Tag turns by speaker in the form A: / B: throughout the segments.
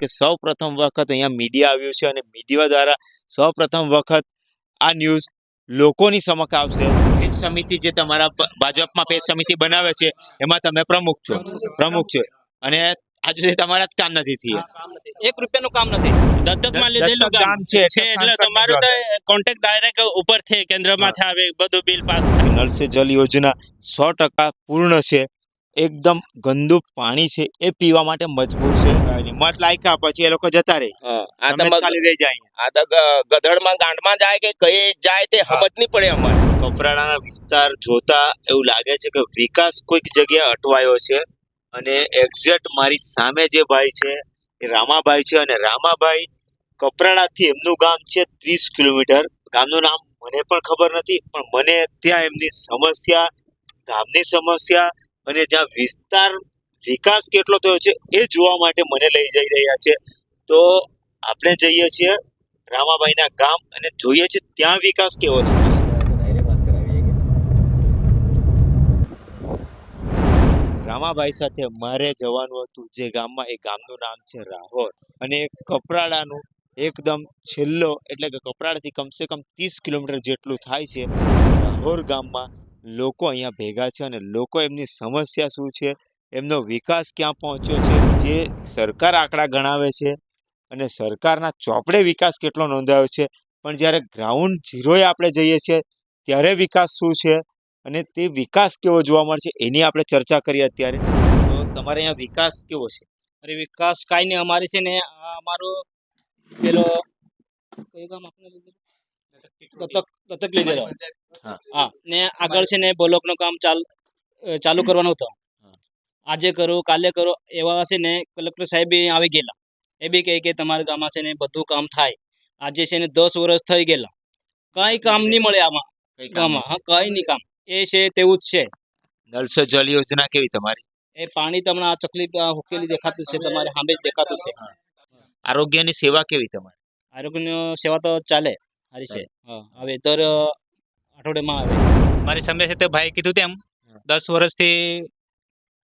A: કે સૌ પ્રથમ વખત અહીંયા મીડિયા આવ્યું છે અને મીડિયા દ્વારા સૌ પ્રથમ વખત આ ન્યૂઝ લોકોની સમક્ષ આવશે. પેજ સમિતિ જે તમારા ભાજપમાં પેજ સમિતિ બનાવે છે, એમાં તમે પ્રમુખ છો. પ્રમુખ છે. અને આજ સુધી તમારા જ કામ નથી થયું.
B: એક રૂપિયાનું કામ નથી
C: દત્તકમાં લીધેલું
A: ગામ છે
C: છે એટલે તમારું તો કોન્ટેક્ટ ડાયરેક્ટ ઉપરથી કેન્દ્રમાંથી આવે બધું બિલ પાસ
A: નળ સે જલ યોજના સો ટકા પૂર્ણ છે. એકદમ ગંદુ પાણી છે એ પીવા માટે મજબૂર છે. મત લાયકા પછી એ લોકો જતા રહે.
D: આ તો
A: ખાલી રહી જાય.
D: આ તો ગધડમાં ગાંઠમાં જાય કે કઈ જાય તે
A: હમત
D: સમજ નહીં પડે અમારે.
A: કપરાડાના વિસ્તાર જોતા એવું લાગે છે કે વિકાસ કોઈક જગ્યાએ અટવાયો છે. અને એક્ઝેક્ટ મારી સામે જે ભાઈ છે, એ રામાભાઈ છે અને રામાભાઈ કપરાડાથી એમનું ગામ છે ત્રીસ કિલોમીટર. ગામનું નામ મને પણ ખબર નથી, પણ મને ત્યાં એમની સમસ્યા, ગામની સમસ્યા અને જ્યાં વિસ્તાર વિકાસ કેટલો થયો છે એ જોવા માટે મને લઈ જઈ રહ્યા છે. તો આપણે જઈએ છીએ રામાભાઈના ગામ અને જોઈએ છીએ ત્યાં વિકાસ કેવો છે રામાભાઈ સાથે મારે જવાનું હતું, જે ગામમાં, એ ગામનું નામ છે રાહોર અને કપરાડાનું એકદમ છેલ્લો, એટલે કે કપરાડાથી કમસે કમ ત્રીસ કિલોમીટર જેટલું થાય છે રાહોર ગામમાં લોકો અહીંયા ભેગા છે અને લોકો એમની સમસ્યા શું છે, એમનો વિકાસ ક્યાં પહોંચ્યો છે, જે સરકાર આંકડા ગણાવે છે અને સરકારના ચોપડે વિકાસ કેટલો નોંધાયો છે. પણ જ્યારે ગ્રાઉન્ડ ઝીરોએ આપણે જઈએ છીએ, ત્યારે વિકાસ શું છે? અને તે વિકાસ કેવો જોવા મળશે એની આપણે ચર્ચા કરીએ અત્યારે. તો તમારે અહીંયા વિકાસ કેવો છે?
B: અરે વિકાસ કાંઈ નહીં અમારે છે ને આ અમારો પેલો કયું ગામ આપણે દત્તક દત્તક લીધેલો.
A: હા.
B: હા ને આગળ છે ને બ્લોકનું કામ ચાલ ચાલુ કરવાનું હતું. આજે કરો કાલે કરો એવા છે ને કલેક્ટર સાહેબ આવી ગયેલા. એ બી કહે કે તમારા ગામમાં છે ને બધું કામ થાય. આજે છે ને દસ વર્ષ થઈ ગયેલા. કાંઈ કામ નહીં મળે આમાં. ગામમાં હા કઈ નહીં કામ. એ છે તેવું જ છે.
A: નળ સે જલ યોજના કેવી તમારી?
B: એ પાણી તમને આ ચકલી હુકેલી દેખાતું છે તમારે સામે જ દેખાતું છે.
A: આરોગ્યની સેવા કેવી તમારી?
B: આરોગ્યની સેવા તો ચાલે સારી છે. હવે દર અઠવાડિયામાં આવે.
C: મારી સામે છે તે ભાઈ કીધું તેમ દસ વર્ષથી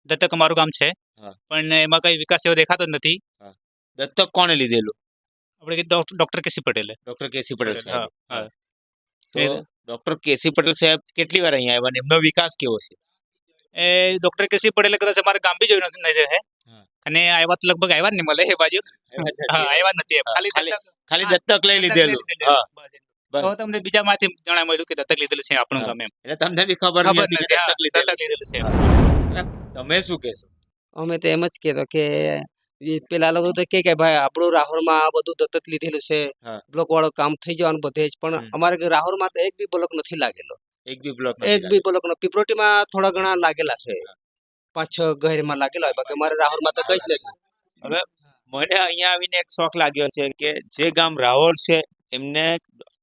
C: દત્તક અમારું ગામ છે પણ એમાં કઈ વિકાસ એવો દેખાતો જ નથી.
A: દત્તક કોને લીધેલું?
C: આપણે ડોક્ટર કેસી પટેલે.
A: ડોક્ટર કેસી પટેલ સાહેબ. ડોક્ટર કેસી પટેલ સાહેબ કેટલી વાર અહીંયા આવ્યા એમનો વિકાસ કેવો છે?
C: એ ડોક્ટર કેસી પટેલે કદાચ અમારે ગામ બી જોયું નથી છે? અને આવ્યા તો લગભગ આવ્યા જ નહીં મળે એ બાજુ. હા આવ્યા જ નથી. ખાલી
A: ખાલી-
C: દત્તક-
A: ખાલી
C: હા,
A: દત્તક લઈ લીધેલું.
C: તો તમને બીજા માંથી જણા મળ્યું કે દત્તક લીધેલું છે આપણું ગામ એમ.
A: એટલે તમને બી ખબર
C: ખબર
A: નથી કે
C: નથી. હા,
A: દત્તક લીધેલું
C: છે.
A: છે. તમે શું કહેશો?
E: અમે તો એમ જ કહેતો કે પેલા લોકો તો કે ભાઈ આપણું રાહોરમાં આ બધું દત્તક લીધેલું છે. બ્લોક વાળો કામ થઈ જવાનું બધે જ. પણ
A: અમારે
E: અમારે રાહોરમાં તો એક બી બ્લોક નથી લાગેલો.
A: એક બી બ્લોક
E: એક બી બ્લોક નો પીપરોટીમાં થોડા ઘણા લાગેલા છે. પાંચ છ ગહેરમાં લાગેલા હોય. બાકી અમારે રાહોરમાં તો કઈ જ નથી.
A: મને અહીંયા આવીને એક શોખ લાગ્યો છે કે જે ગામ રાહોર છે એમને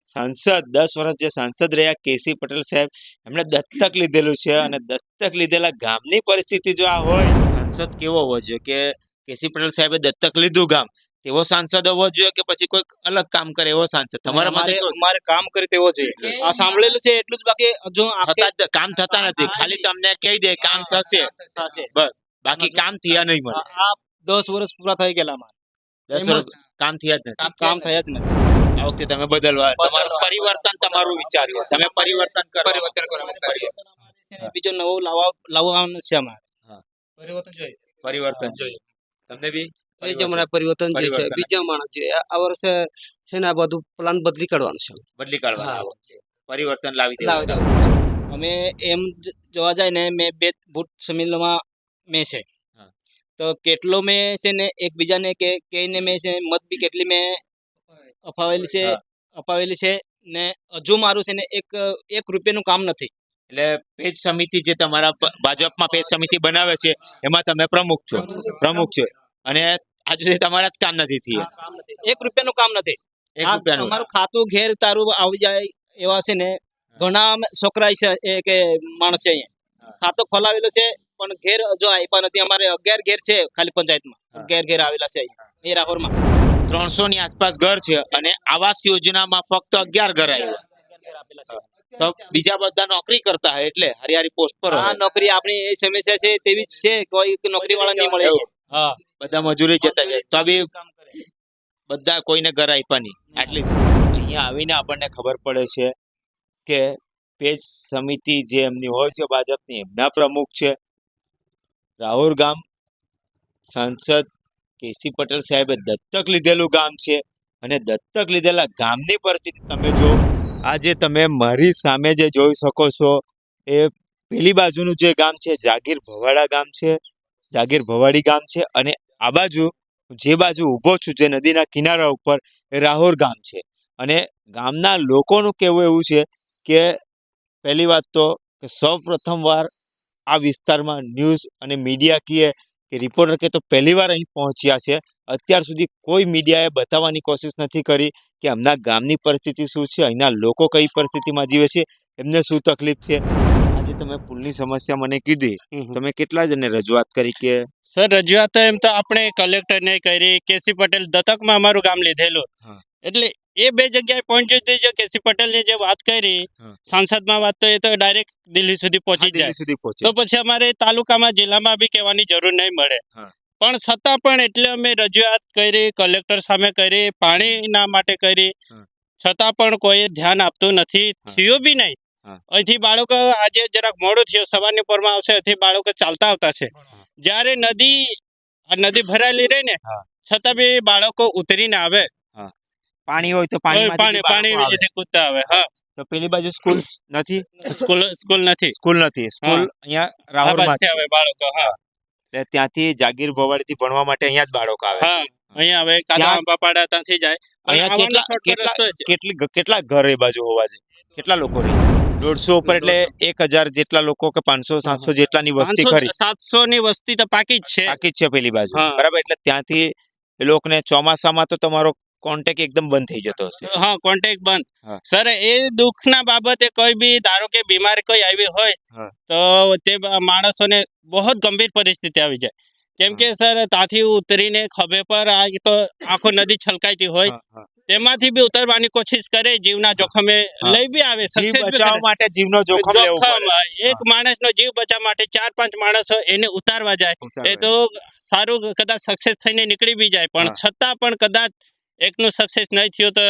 A: સાંસદ દસ વર્ષ જે સાંસદ રહ્યા કેસી પટેલ સાહેબ એમણે દત્તક લીધેલું છે. અને દત્તક લીધેલા ગામની પરિસ્થિતિ જો આ હોય સાંસદ કેવો હોવો જોઈએ? કે કેસી પટેલ સાહેબે દત્તક લીધું ગામ એવો સાંસદ હોવો જોઈએ કે પછી કોઈક અલગ કામ કરે એવો સાંસદ? તમારા માટે
B: અમારે કામ કરે તેવો જોઈએ. આ સાંભળેલું છે એટલું જ બાકી
A: જ- કામ થતા નથી. ખાલી તમને કહી દે કામ થશે.
B: થશે.
A: બસ. બાકી કામ થયા નહીં મળે.
B: આ દસ વર્ષ પૂરા થઈ ગયેલા મારે
A: દસ વર્ષ કામ થયા જ નથી.
B: કામ થયા જ નથી.
A: આ વખતે તમે બદલવા તમારું પરિવર્તન તમારું વિચાર્યું તમે પરિવર્તન કરો.
C: પરિવર્તન
B: ને બીજો નવો લાવવા લાવવાનું છે અમારે.
C: પરિવર્તન જોઈએ
A: પરિવર્તન
C: જોઈએ.
A: તમને બી?
E: એ જ પરિવર્તન જે છે બીજા માણસ છે આ વર્ષે છે ને આ બધું પ્લાન બદલી કાઢવાનું છે.
A: બદલી
E: કાઢવાનું.
A: પરિવર્તન લાવી
E: દેવાનું.
B: અમે એમ જોવા જાય ને મેં બે ભૂત સમિલમાં મેં છે. તો કેટલો મેં છે ને એકબીજાને કે કહીને મેં છે મત બી કેટલી મેં અપાવેલી છે અપાવેલી છે ને હજુ મારું છે ને એક એક રૂપિયાનું કામ નથી.
A: એટલે પેજ સમિતિ જે તમારા ભાજપમાં પેજ સમિતિ બનાવે છે એમાં તમે પ્રમુખ છો પ્રમુખ છે. અને આજ સુધી તમારા જ કામ નથી થયું.
B: એક રૂપિયાનું કામ નથી.
A: એક રૂપિયાનું.
B: અમારું ખાતું ઘેર તારું આવી જાય એવા છે ને ઘણા છોકરા છે એ કે માણસ છે અહીંયા. ખાતું ખોલાવેલું છે પણ ઘેર જો આપ્યા નથી અમારે અગિયાર ઘેર છે ખાલી પંચાયતમાં. ઘેર ઘેર આવેલા છે અહીંયા એ રાહોરમાં
A: ત્રણસો ની આસપાસ ઘર છે અને આવાસ યોજનામાં ફક્ત અગિયાર ઘર આવ્યા
B: અગિયાર ઘેર આપેલા છે
A: તો બીજા બધા નોકરી કરતા હોય એટલે હારી હારી પોસ્ટ પર
B: આ નોકરી આપણી એ સમસ્યા છે તેવી જ છે કોઈ નોકરી વાળા નહીં મળે. હા.
A: બધા મજૂરી જતા જાય. તો બી બધા કોઈને ઘર આપવાની એટલીસ્ટ અહીંયા આવીને આપણને ખબર પડે છે કે પેજ સમિતિ જે એમની હોય છે ભાજપની એમના પ્રમુખ છે. રાહુલ ગામ સાંસદ કેસી પટેલ સાહેબે દત્તક લીધેલું ગામ છે. અને દત્તક લીધેલા ગામની પરિસ્થિતિ તમે જો આજે તમે મારી સામે જે જોઈ શકો છો, એ પેલી બાજુનું જે ગામ છે, જાગીર ભવાડા ગામ છે. જાગીર ભવાડી ગામ છે અને આ બાજુ જે બાજુ ઊભો છું, જે નદીના કિનારા ઉપર, એ રાહોર ગામ છે. અને ગામના લોકોનું કહેવું એવું છે કે પહેલી વાત તો કે સૌ પ્રથમવાર આ વિસ્તારમાં ન્યૂઝ અને મીડિયા કીએ કે રિપોર્ટર કે તો પહેલી વાર અહીં પહોંચ્યા છે. અત્યાર સુધી કોઈ મીડિયાએ બતાવવાની કોશિશ નથી કરી કે એમના ગામની પરિસ્થિતિ શું છે અહીંના લોકો કઈ પરિસ્થિતિમાં જીવે છે એમને શું તકલીફ છે. આજે તમે પુલની સમસ્યા મને કીધી. તમે કેટલા જણને રજૂઆત કરી કે?
C: સર રજૂઆત એમ તો આપણે કલેક્ટરને કરી. કેસી પટેલ દત્તકમાં અમારું ગામ લીધેલું. એટલે એ બે જગ્યાએ પહોંચી હતું જો કેસી પટેલની જે વાત કરી સંસદમાં વાત તો એ તો ડાયરેક્ટ દિલ્હી સુધી પહોંચી જાય. તો પછી અમારે તાલુકામાં જિલ્લામાં બી કહેવાની જરૂર નહીં મળે. પણ છતાં પણ એટલે અમે રજૂઆત કરી કલેક્ટર સામે કરી પાણીના માટે કરી. છતાં પણ કોઈ ધ્યાન આપતું નથી. થયું બી નહીં. અહીંથી બાળકો આજે જરાક મોડું થયું સવારની પોરમાં આવશે અહીંથી બાળકો ચાલતા આવતા છે. જ્યારે નદી નદી ભરાયેલી રહી ને છતાં બી બાળકો ઉતરીને આવે.
A: પાણી હોય તો
C: પાણી
A: પાણી
C: પાણી કૂદતા આવે હા.
A: તો પેલી બાજુ સ્કૂલ નથી?
C: સ્કૂલ સ્કૂલ નથી.
A: સ્કૂલ નથી. સ્કૂલ અહીંયા
C: રાહુલ આવે બાળકો હા.
A: એટલે ત્યાંથી જાગીર ભવાડીથી ભણવા માટે અહીંયા જ બાળકો આવે.
C: હા. અહીંયા હવે કાલા આંબા પાડા ત્યાંથી જાય.
A: અહીંયા કેટલા- ઘર એ બાજુ હોવા છે કેટલા લોકો રહે? દોઢસો ઉપર એટલે એક હજાર જેટલા લોકો કે પાંચસો સાતસો જેટલાની વસ્તી
C: 500
A: ખરી.
C: સાતસો ની વસ્તી તો પાકી જ છે.
A: બાકી જ છે પેલી બાજુ. બરાબર? એટલે ત્યાંથી એ લોકોને ચોમાસામાં તો તમારો કોન્ટેક્ટ એકદમ બંધ થઈ જતો હશે.
C: હા કોન્ટેક બંધ. સર એ દુઃખના બાબતે કોઈ બી ધારો કે બીમાર કોઈ આવી હોય તો તે માણસોને બહુ ગંભીર પરિસ્થિતિ આવી જાય. કેમ કે સર ત્યાંથી ઉતરીને ખભે પર આ તો આખો નદી છલકાઈતી હોય. તેમાંથી બી ઉતરવાની કોશિશ કરે જીવના જોખમે લઈ બી આવે
A: બચાવવા માટે જીવનો જોખમ
C: એક માણસનો જીવ બચાવવા માટે ચાર પાંચ માણસો એને ઉતારવા જાય. એ તો સારું કદાચ સક્સેસ થઈને નીકળી બી જાય પણ છતાં પણ કદાચ એકનું સક્સેસ નહીં થયું તો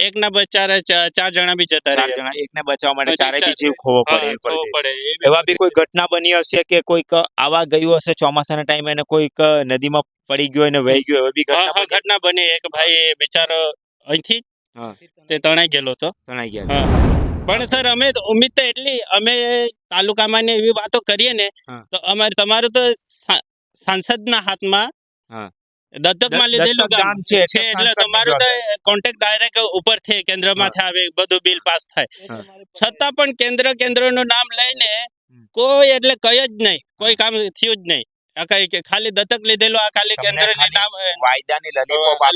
C: એકના બચારે ચાર જણા બી જતા
A: ચાર
C: રહે
A: જણા એકને બચાવવા માટે
C: ચારે
A: જીવ ખોવો પડે એવી
C: બી
A: કોઈ ઘટના બની હશે કે કોઈક આવા ગયું હશે ચોમાસાના ટાઈમે અને કોઈક નદીમાં પડી ગયો અને વહી ગયો એવી ઘટના બની?
C: ઘટના બની. એક ભાઈ બિચારો અહીંથી તે તણાઈ ગયેલો હતો.
A: તણાઈ ગયા
C: પણ સર અમે ઉમ્મીદ તો એટલી અમે તાલુકામાં ને એવી વાતો કરીએ ને તો અમારે તમારું તો સાંસદના હાથમાં. દત્તકમાં લીધેલું ગામ
A: છે એટલે
C: તમારું તો કોન્ટેક્ટ ડાયરેક્ટ ઉપર છે કેન્દ્રમાં આવે બધું બિલ પાસ થાય. છતાં પણ કેન્દ્ર કેન્દ્રનું નામ લઈને કોઈ એટલે કઈ જ નહીં કોઈ કામ થયું જ નહીં. આ કઈ કે ખાલી દત્તક લીધેલું આ ખાલી
A: કેન્દ્ર
C: નામ
A: વાયદાની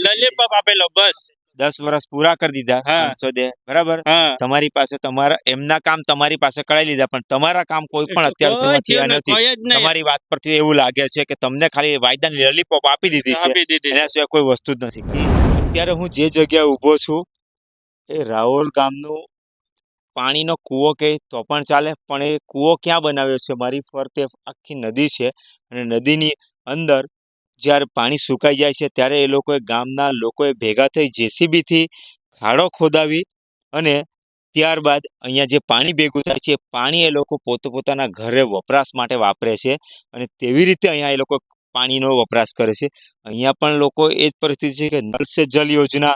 C: લલીપોપ આપેલો બસ.
A: દસ વર્ષ પૂરા કરી દીધા. સાંસદે બરાબર? તમારી પાસે તમારા એમના કામ તમારી પાસે કરાવી લીધા પણ તમારા કામ કોઈ પણ અત્યારે થયા નથી તમારી વાત પરથી એવું લાગે છે કે તમને ખાલી વાયદાની લોલીપોપ આપી દીધી છે. એના સિવાય કોઈ વસ્તુ જ નથી. અત્યારે હું જે જગ્યાએ ઊભો છું એ રાહોલ ગામનું પાણીનો કૂવો કે તો પણ ચાલે પણ એ કૂવો ક્યાં બનાવ્યો છે? મારી ફરતે આખી નદી છે અને નદીની અંદર જ્યારે પાણી સુકાઈ જાય છે, ત્યારે એ લોકોએ ગામના લોકોએ ભેગા થઈ જેસીબીથી ખાડો ખોદાવી અને ત્યારબાદ અહીંયા જે પાણી ભેગું થાય છે પાણી એ લોકો પોતે, પોતાના ઘરે વપરાશ માટે વાપરે છે અને તેવી રીતે અહીંયા એ લોકો પાણીનો વપરાશ કરે છે. અહીંયા પણ લોકો એ જ પરિસ્થિતિ છે કે નળ સે જલ યોજના,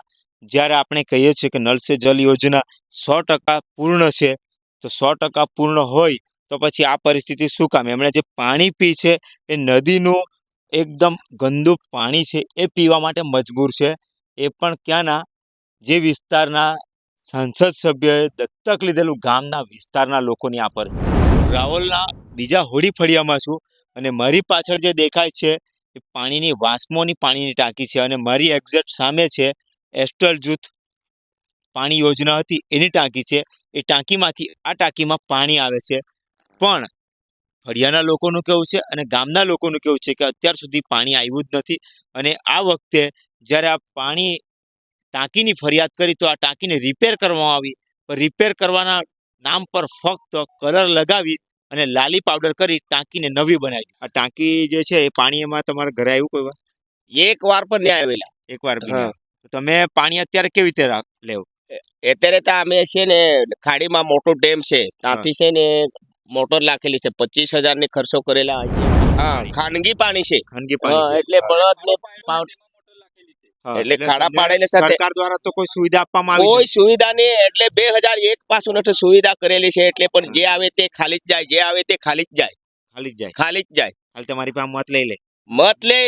A: જ્યારે આપણે કહીએ છીએ કે નળ સે જલ યોજના સો ટકા પૂર્ણ છે, તો સો ટકા પૂર્ણ હોય તો પછી આ પરિસ્થિતિ શું કામ? એમણે જે પાણી પી છે, એ નદીનું એકદમ ગંદુ પાણી છે, એ પીવા માટે મજબૂર છે. એ પણ ક્યાંના જે વિસ્તારના સંસદ સભ્યએ દત્તક લીધેલું ગામના વિસ્તારના લોકોની આ પરિસ્થિતિ. રાવલના બીજા હોડી ફળિયામાં છું અને મારી પાછળ જે દેખાય છે, એ પાણીની વાસ્મોની પાણીની ટાંકી છે અને મારી એક્ઝેક્ટ સામે છે એસ્ટલ જૂથ પાણી યોજના હતી, એની ટાંકી છે. એ ટાંકીમાંથી, આ ટાંકીમાં પાણી આવે છે. પણ ફળિયાના લોકોનું કેવું છે અને ગામના લોકોનું કેવું છે કે અત્યાર સુધી પાણી આવ્યું જ નથી અને આ વખતે જ્યારે આ પાણી ટાંકીની ફરિયાદ કરી તો આ ટાંકીને રિપેર કરવામાં આવી. પણ રિપેર કરવાના નામ પર ફક્ત કલર લગાવી અને લાલી પાવડર કરી ટાંકીને નવી બનાવી. આ ટાંકી જે છે એ પાણી એમાં તમારા ઘરે આવ્યું કોઈ વાર?
D: એક વાર પણ નહીં આવેલા.
A: નહીં. તો તમે પાણી અત્યારે કેવી રીતે લેવો?
D: અત્યારે તો અમે છે ને ખાડીમાં મોટો ડેમ છે. ત્યાંથી છે ને મોટર લાખેલી છે. પચીસ હજારની ખર્ચો કરેલા હા. ખાનગી પાણી છે.
A: ખાનગી પાણી
D: એટલે બળદ ને એટલે ખાડા પાડેલા
A: સરકાર દ્વારા તો કોઈ સુવિધા આપવામાં આવી
D: કોઈ સુવિધા નહીં એટલે બે હજાર એક પાસું નથી સુવિધા કરેલી છે. એટલે પણ જે આવે તે ખાલી જ જાય. જે આવે તે ખાલી જ જાય.
A: ખાલી જ જાય.
D: ખાલી જ જાય.
A: હાલ તમારી પાસે મત લઈ લે.
D: મત લે.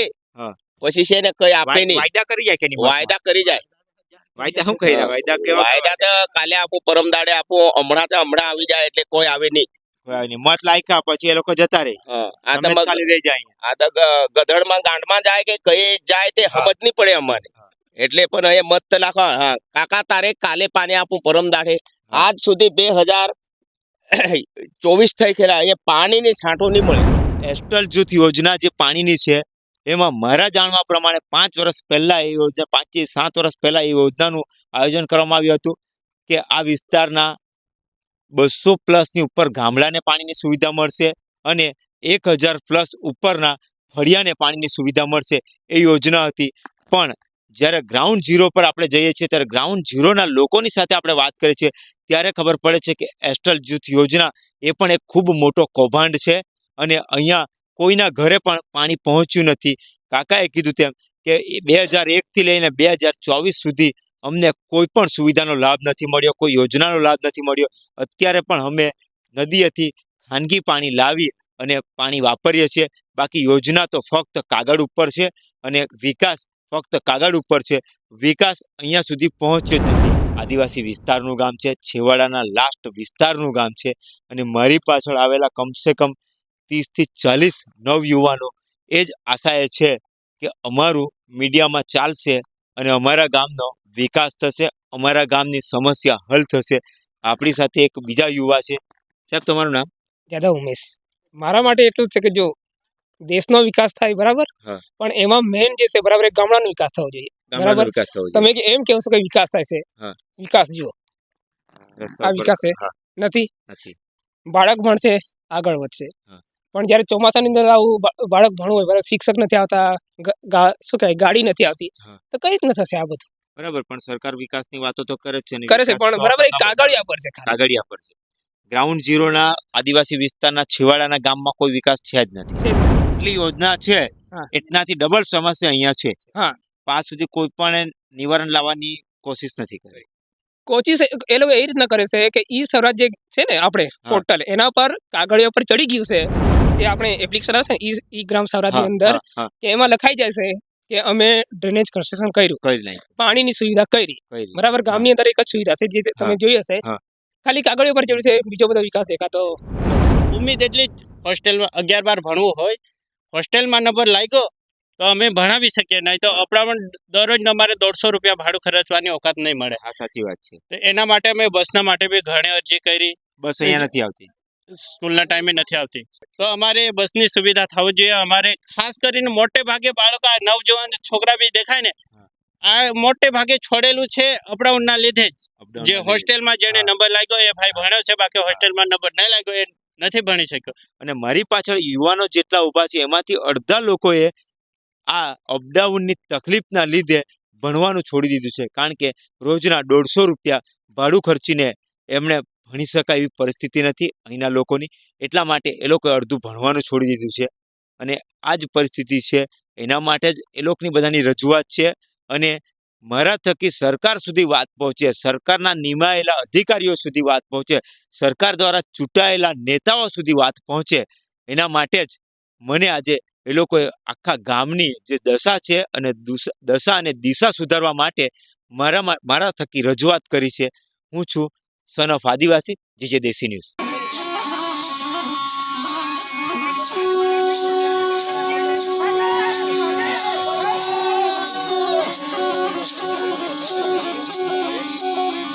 D: પછી છે ને કઈ આપે નહીં.
A: વાયદા કરી જાય કે નહીં
D: વાયદા કરી જાય.
A: વાયદા શું કર્યા? વાયદા કેવા
D: વાયદા તો કાલે આપો પરમ દાડે આપું. હમણાં તો હમણાં આવી જાય એટલે કોઈ આવે નહીં.
A: મત લાયકા પછી એ લોકો જતા રહે.
D: આ તો
A: રહી જાય.
D: આ તો ગધડમાં ગાંઠમાં જાય કે કઈ જાય તે સમજ નહીં પડે અમારે એટલે પણ એ મત તો લાખો હા કાકા તારે કાલે પાણી આપું પરમ દાડે. આજ સુધી બે હજાર ચોવીસ થઈ ગયેલા એ પાણીની છાંટો નહીં મળે.
A: એસ્ટલ જૂથ યોજના જે પાણીની છે એમાં મારા જાણવા પ્રમાણે પાંચ વર્ષ પહેલા એ યોજના પાંચથી સાત વર્ષ પહેલા એ યોજનાનું આયોજન કરવામાં આવ્યું હતું કે આ વિસ્તારના બસો પ્લસની ઉપર ગામડાને પાણીની સુવિધા મળશે અને એક હજાર પ્લસ ઉપરના ફળિયાને પાણીની સુવિધા મળશે. એ યોજના હતી. પણ જ્યારે ગ્રાઉન્ડ ઝીરો પર આપણે જઈએ છીએ, ત્યારે ગ્રાઉન્ડ ઝીરોના લોકોની સાથે આપણે વાત કરીએ છીએ, ત્યારે ખબર પડે છે કે એસ્ટલ જૂથ યોજના એ પણ એક ખૂબ મોટો કૌભાંડ છે અને અહીંયા કોઈના ઘરે પણ પાણી પહોંચ્યું નથી. કાકાએ કીધું તેમ કે બે હજાર એકથી લઈને બે હજાર ચોવીસ સુધી અમને કોઈ પણ સુવિધાનો લાભ નથી મળ્યો, કોઈ યોજનાનો લાભ નથી મળ્યો. અત્યારે પણ અમે નદીએથી ખાનગી પાણી લાવી અને પાણી વાપરીએ છીએ. બાકી યોજના તો ફક્ત કાગળ ઉપર છે અને વિકાસ ફક્ત કાગળ ઉપર છે. વિકાસ અહીંયા સુધી પહોંચ્યો જ નથી. આદિવાસી વિસ્તારનું ગામ છે, છેવાડાના લાસ્ટ વિસ્તારનું ગામ છે અને મારી પાછળ આવેલા કમસે કમ ત્રીસથી ચાલીસ નવયુવાનો એ જ આશાએ છે કે અમારું મીડિયામાં ચાલશે અને અમારા ગામનો વિકાસ થશે અમારા ગામની સમસ્યા હલ થશે. આપણી સાથે એક બીજા યુવા છે. સાહેબ તમારું નામ?
F: દાદા ઉમેશ. મારા માટે એટલું જ છે કે જો દેશનો વિકાસ થાય બરાબર? પણ એમાં મેઇન જે છે બરાબર ગામડાનો વિકાસ થવો જોઈએ. બરાબર. તમે કે એમ કહો છો કે વિકાસ થાય છે. વિકાસ જુઓ. આ વિકાસ છે. નથી? બાળક ભણશે આગળ વધશે. પણ જ્યારે ચોમાસાની અંદર આવું બાળક ભણવું હોય બરાબર શિક્ષક નથી આવતા શું કહેવાય ગાડી નથી આવતી તો કઈ રીતના થશે આ બધું?
A: બરાબર પણ સરકાર વિકાસની વાતો તો કરે જ છે
F: કરે છે પણ બરાબર એ કાગળિયા પર છે
A: કાગળિયા પર છે. ગ્રાઉન્ડ ઝીરોના આદિવાસી વિસ્તારના છેવાડાના ગામમાં કોઈ વિકાસ છે જ નથી. એટલી યોજના છે. એટલાથી ડબલ સમસ્યા અહીંયા છે. પાંચ સુધી કોઈ પણ નિવારણ લાવવાની કોશિશ નથી કરી.
F: કોચિસ એ લોકો એ રીતના કરે છે કે ઈ સ્વરાજ્ય છે ને આપણે પોર્ટલ એના પર કાગળિયા પર ચડી ગયું છે. એ આપણે એપ્લિકેશન આવશે ને ઈ ગ્રામ સ્વરાજની અંદર કે એમાં લખાઈ જાય છે કે અમે ડ્રેનેજ કન્સ્ટ્રક્શન કર્યું.
A: કરી
F: પાણીની સુવિધા કરી.
A: કરી
F: બરાબર? ગામની અંદર એક જ સુવિધા છે જે તમે જોઈ હશે. ખાલી કાગળ ઉપર જોયું છે બીજો બધો વિકાસ દેખાતો.
C: ઉમ્મીદ એટલી જ હોસ્ટેલમાં અગિયાર બાર ભણવું હોય હોસ્ટેલમાં નંબર લાગ્યો તો અમે ભણાવી શકીએ. નહીં તો આપણામાં દરરોજ અમારે દોઢસો રૂપિયા ભાડું ખર્ચવાની ઓકાત નહીં મળે.
A: હા સાચી વાત છે.
C: એના માટે અમે બસના માટે બી ઘણી અરજી કરી.
A: બસ અહીંયા નથી આવતી.
C: સ્કૂલના ટાઈમે નથી આવતી. તો અમારે બસની સુવિધા થવી જોઈએ. અમારે ખાસ કરીને મોટે ભાગે બાળકો આ નવજવાન છોકરા બી દેખાય ને આ મોટે ભાગે છોડેલું છે અપડાઉનના લીધે જે. હોસ્ટેલમાં જેને નંબર લાગ્યો એ ભાઈ ભણ્યો છે બાકી હોસ્ટેલમાં નંબર નહીં લાગ્યો એ નથી ભણી શક્યો.
A: અને મારી પાછળ યુવાનો જેટલા ઊભા છે એમાંથી અડધા લોકોએ આ અપડાઉનની તકલીફના લીધે ભણવાનું છોડી દીધું છે. કારણ કે રોજના દોઢસો રૂપિયા ભાડું ખર્ચીને એમણે ભણી શકાય એવી પરિસ્થિતિ નથી અહીંના લોકોની. એટલા માટે એ લોકોએ અડધું ભણવાનું છોડી દીધું છે. અને આ જ પરિસ્થિતિ છે. એના માટે જ એ લોકોની બધાની રજૂઆત છે. અને મારા થકી સરકાર સુધી વાત પહોંચે, સરકારના નિમાયેલા અધિકારીઓ સુધી વાત પહોંચે, સરકાર દ્વારા ચૂંટાયેલા નેતાઓ સુધી વાત પહોંચે, એના માટે જ મને આજે એ લોકોએ આખા ગામની જે દશા છે અને દશા અને દિશા સુધારવા માટે મારા મારા થકી રજૂઆત કરી છે. હું છું son of Adivasi GJ desi news